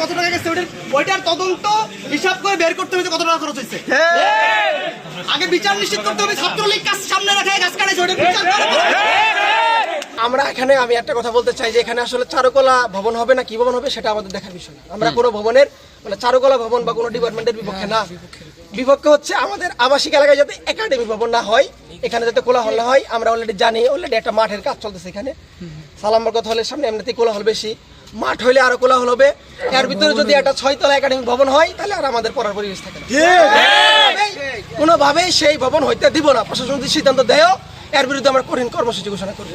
কত টাকা গেছে ওইটার ওইটার তদন্ত হিসাব করে বের করতে হবে কত টাকা খরচ হয়েছে। আগে বিচার নিশ্চিত করতে হবে ছাত্রলীগ কাজ সামনে রাখে গাছ কাটাইছে ওইটার বিচার আমরা এখানে আমি একটা কথা বলতে চাই যে এখানে আসলে চারুকলা ভবন হবে না কি ভবন হবে সেটা আমাদের দেখার বিষয় না। আমরা কোনো ভবনের মানে চারুকলা ভবন বা কোনো ডিপার্টমেন্টের বিপক্ষে না। বিপক্ষে। হচ্ছে আমাদের আবাসিক এলাকায় যাতে একাডেমি ভবন না হয় এখানে যাতে কোলাহল না হয় আমরা অলরেডি জানি অলরেডি একটা মাঠের কাজ চলতেছে এখানে। সালাম বরকত হলের সামনে এমনিতেই কোলাহল বেশি। মাঠ হইলে আরও কোলাহল হবে। এর ভিতরে যদি একটা ছয়তলা একাডেমিক ভবন হয় তাহলে আর আমাদের পড়ার পরিবেশ থাকে না। কোনোভাবেই সেই ভবন হইতে দিব না। প্রশাসন যদি সিদ্ধান্ত দেয় এর বিরুদ্ধে আমরা কঠিন কর্মসূচি ঘোষণা করি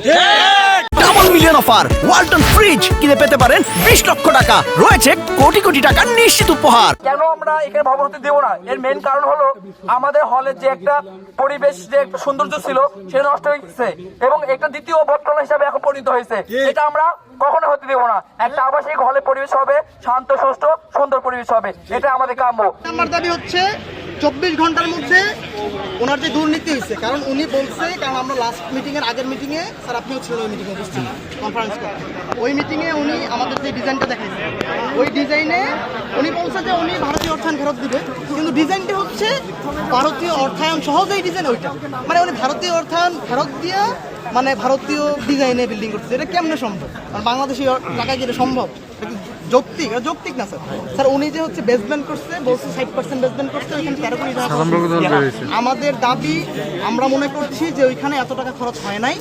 double million offer Walton fridge কিনে পেতে পারেন বিশ লক্ষ টাকা। রয়েছে কোটি কোটি টাকার নিশ্চিত উপহার। কেন আমরা এখানে ভবন হতে দেবো না? এর মেন কারণ হলো আমাদের হলের যে একটা পরিবেশ যে একটা সৌন্দর্য ছিল সেটা নষ্ট হয়ে গেছে। এবং একটা দ্বিতীয় বটতলা হিসাবে এখন পরিণত হয়েছে। এটা আমরা কখনো হতে দেবো না। একটা আবাসিক হলে পরিবেশ হবে শান্ত সুষ্ঠ সুন্দর পরিবেশ হবে। এটা আমাদের কাম্য। আমার দাবি হচ্ছে চব্বিশ ঘণ্টার মধ্যে ওনার যে দুর্নীতি হয়েছে, কারণ উনি বলছে, কারণ আমরা লাস্ট মিটিং এর আগের মিটিং এ স্যার, আপনিও ছিলেন ওই মিটিং এ কনফারেন্স করতে। ওই মিটিং এ উনি আমাদের যে ডিজাইনটা দেখাইছে, ওই ডিজাইনে উনি বলছে যে উনি ভারতীয় অর্থায়ন ফেরত দিবে, কিন্তু ডিজাইনটা হচ্ছে ভারতীয় অর্থায়ন সহজেই ডিজাইন ওইটা। মানে উনি ভারতীয় অর্থায়ন ফেরত দিয়ে মানে ভারতীয় ডিজাইনে বিল্ডিং করছে এটা কেমনে সম্ভব? মানে বাংলাদেশি টাকায় এটা সম্ভব? যৌক্তিক যৌক্তিক না স্যার। স্যার উনি যে হচ্ছে বেসমেন্ট করছে বলছে ষাট পার্সেন্ট বেসমেন্ট করছে ওইখানে তেরো কোটি টাকা। আমাদের দাবি আমরা মনে করছি যে ওইখানে এত টাকা খরচ হয় নাই।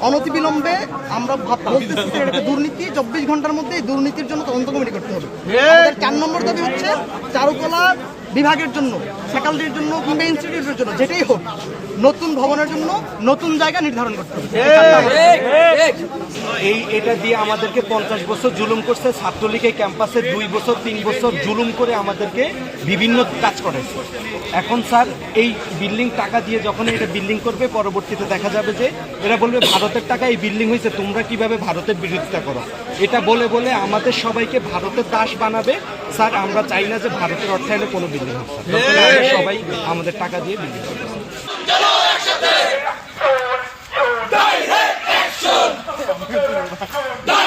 অনতিবিলম্বে আমরা ভাব- বলতেছি যে এটা একটা দুর্নীতি। চব্বিশ ঘণ্টার মধ্যে এই দুর্নীতির জন্য তদন্ত কমিটি করতে হবে। আমাদের চার নম্বর দাবি হচ্ছে চারুকলা বিভাগের জন্য ফ্যাকাল্টির জন্য কিংবা ইনস্টিটিউটের জন্য যেটাই হোক নতুন ভবনের জন্য নতুন জায়গা নির্ধারণ করতে হবে। এই এটা দিয়ে আমাদেরকে পঞ্চাশ বছর জুলুম করছে। ছাত্রলীগের ক্যাম্পাসে দুই বছর, তিন বছর জুলুম করে আমাদেরকে বিভিন্ন কাজ করেছে এখন স্যার, এই বিল্ডিং টাকা দিয়ে যখন এটা বিল্ডিং করবে, পরবর্তীতে দেখা যাবে যে এরা বলবে, ভারতের টাকা এই বিল্ডিং হয়েছে, তোমরা কীভাবে ভারতের বিরোধিতা করো? এটা বলে বলে আমাদের সবাইকে ভারতের দাস বানাবে। স্যার, আমরা চাই না যে ভারতের অর্থায়নে কোনো বিল্ডিং হোক। সবাই আমাদের টাকা দিয়ে বিল্ডিং করব। Die!